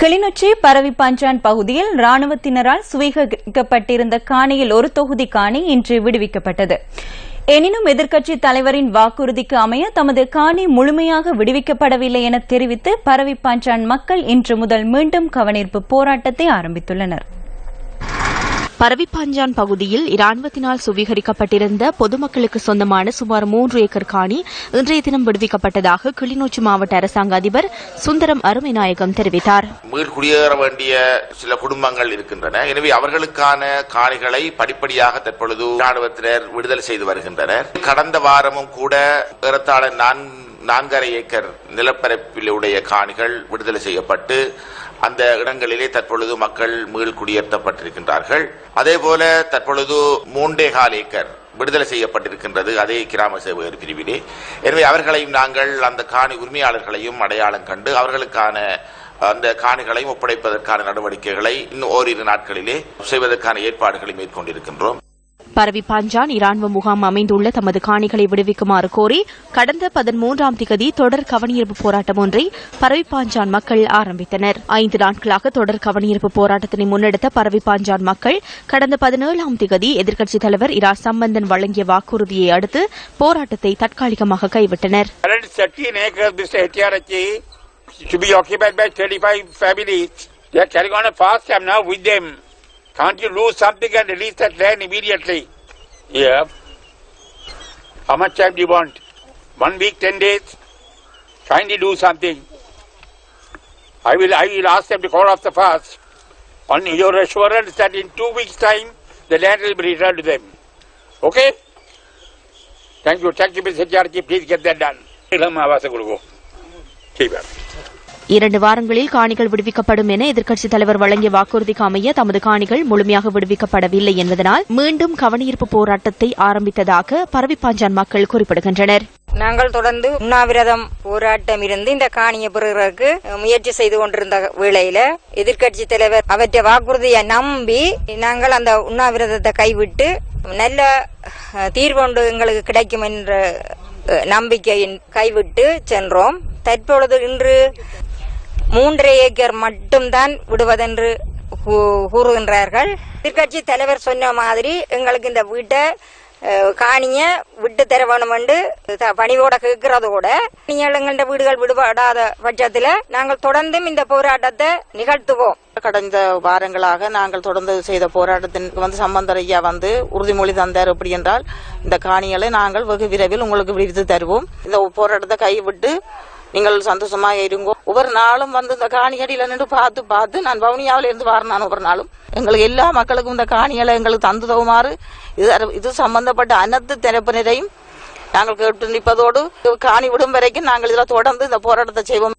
கிளிநொச்சி பரவிப்பாஞ்சான் பகுதியில் ராணுவத்தினரால் சுவீகரிக்கப்பட்டிருந்த காணியில் ஒரு தொகுதி காணி இன்று விடுவிக்கப்பட்டது. எனினும் எதிர்க்கட்சி தலைவரின் வாக்குறுதிக்கு அமைய தமது காணி முழுமையாக விடுவிக்கப்படவில்லை என தெரிவித்து பரவிப்பாஞ்சான் மக்கள் இன்று முதல் மீண்டும் கவனிப்பு போராட்டத்தை ஆரம்பித்துள்ளனர். பரவிப்பாஞ்சான் பகுதியில் இராணுவத்தினால் சுவீகரிக்கப்பட்டிருந்த பொதுமக்களுக்கு சொந்தமான சுமார் மூன்று ஏக்கர் காணி இன்றைய தினம் விடுவிக்கப்பட்டதாக கிளிநொச்சி மாவட்ட அரசாங்க அதிபர் சுந்தரம் அருமைநாயகம் தெரிவித்தார். மீள் குடியேற வேண்டிய சில குடும்பங்கள் இருக்கின்றன. எனவே அவர்களுக்கான காணிகளை படிப்படியாக தற்பொழுது ராணுவத்தினர் விடுதலை செய்து வருகின்றனர். கடந்த வாரமும் கூட ஏறத்தாழ நான்கு நான்கரை ஏக்கர் நிலப்பரப்பில் உடைய காணிகள் விடுதலை செய்யப்பட்டு அந்த இடங்களிலே தற்பொழுது மக்கள் மீள் குடியேற்றப்பட்டிருக்கின்றார்கள். அதேபோல தற்பொழுது மூன்றே கால் ஏக்கர் விடுதலை செய்யப்பட்டிருக்கின்றது அதே கிராம சேவகர் பிரிவிலே. எனவே அவர்களையும் நாங்கள் அந்த காணி உரிமையாளர்களையும் அடையாளம் கண்டு அவர்களுக்கான அந்த காணிகளையும் ஒப்படைப்பதற்கான நடவடிக்கைகளை இன்னும் ஓரிரு நாட்களிலே செய்வதற்கான ஏற்பாடுகளை மேற்கொண்டிருக்கின்றோம். பரவிப்பாஞ்சான் இராணுவ முகாம் அமைந்துள்ள தமது காணிகளை விடுவிக்குமாறு கோரி கடந்த பதிமூன்றாம் திகதி தொடர் கவனியிருப்பு போராட்டம் ஒன்றை பரவிப்பாஞ்சான் மக்கள் ஆரம்பித்தனர் ஐந்து நாட்களாக தொடர் கவனியிருப்பு போராட்டத்தினை முன்னெடுத்த பரவிப்பாஞ்சான் மக்கள் கடந்த பதினேழாம் திகதி எதிர்க்கட்சித் தலைவர் இரா சம்பந்தன் வழங்கிய வாக்குறுதியை அடுத்து போராட்டத்தை தற்காலிகமாக கைவிட்டனர் to be occupied by 35 families. They are carrying on a fast time now with them. Can't you lose something and release that land immediately? Yeah. How much time do you want? One week, ten days? Kindly do something. I will, I will ask them to call off the fast on your assurance that in two weeks' time the land will be returned to them. Okay? Thank you. Thank you, Mr. Charji. Please get that done. Keep up. இரண்டு வாரங்களில் காணிகள் விடுவிக்கப்படும் என எதிர்க்கட்சித் தலைவர் வழங்கிய வாக்குறுதிக்கு அமைய தமது காணிகள் முழுமையாக விடுவிக்கப்படவில்லை என்பதனால் மீண்டும் கவனீர்ப்பு போராட்டத்தை ஆரம்பித்ததாக பரவிப்பாஞ்சான் மக்கள் குறிப்பிடுகின்றனர். நாங்கள் தொடர்ந்து உண்ணாவிரதம் போராட்டம் இருந்து இந்த காணியை பெறுவதற்கு முயற்சி செய்து கொண்டிருந்த வேளையில எதிர்க்கட்சி தலைவர் அவற்றை வாக்குறுதியை நம்பி நாங்கள் அந்த உண்ணாவிரதத்தை கைவிட்டு நல்ல அஹ், தீர்வு எங்களுக்கு கிடைக்கும் என்ற நம்பிக்கையின் கைவிட்டு சென்றோம். தற்பொழுது இன்று மூன்றரை ஏக்கர் மட்டும்தான் விடுவதென்று கூறுகின்றார்கள். எதிர்கட்சி தலைவர் சொன்ன மாதிரி எங்களுக்கு இந்த வீட்டை காணிய விட்டு தர வேணும் என்று த- கேட்கிறது கூட. நீங்கள் எங்கள்ட வீடுகள் விடுபடாத பட்சத்தில் நாங்கள் தொடர்ந்தும் இந்த போராட்டத்தை நிகழ்த்துவோம். கடந்த வாரங்களாக நாங்கள் தொடர்ந்து செய்த போராட்டத்திற்கு வந்து சம்பந்தர் ஐயா வந்து உறுதிமொழி தந்தார் அப்படி என்றால் இந்த காணிகளை நாங்கள் வெகு விரைவில் உங்களுக்கு விடுவித்து தருவோம். இந்த போராட்டத்தை கைவிட்டு நீங்கள் சந்தோஷமா இருங்கோ. ஒவ்வொரு நாளும் வந்து இந்த காணியடியில நின்று பார்த்து பார்த்து நான் வவுனியாவில இருந்து வரேன் ஒவ்வொரு நாளும். எங்களுக்கு எல்லா மக்களுக்கும் இந்த காணிகளை எங்களுக்கு தந்து தகுமாறு இது இது சம்பந்தப்பட்ட அனைத்து திறப்பினரையும் நாங்கள் கேட்டு நிற்பதோடு காணி விடும் வரைக்கும் நாங்கள் இதில் தொடர்ந்து இந்த போராட்டத்தை செய்வோம்.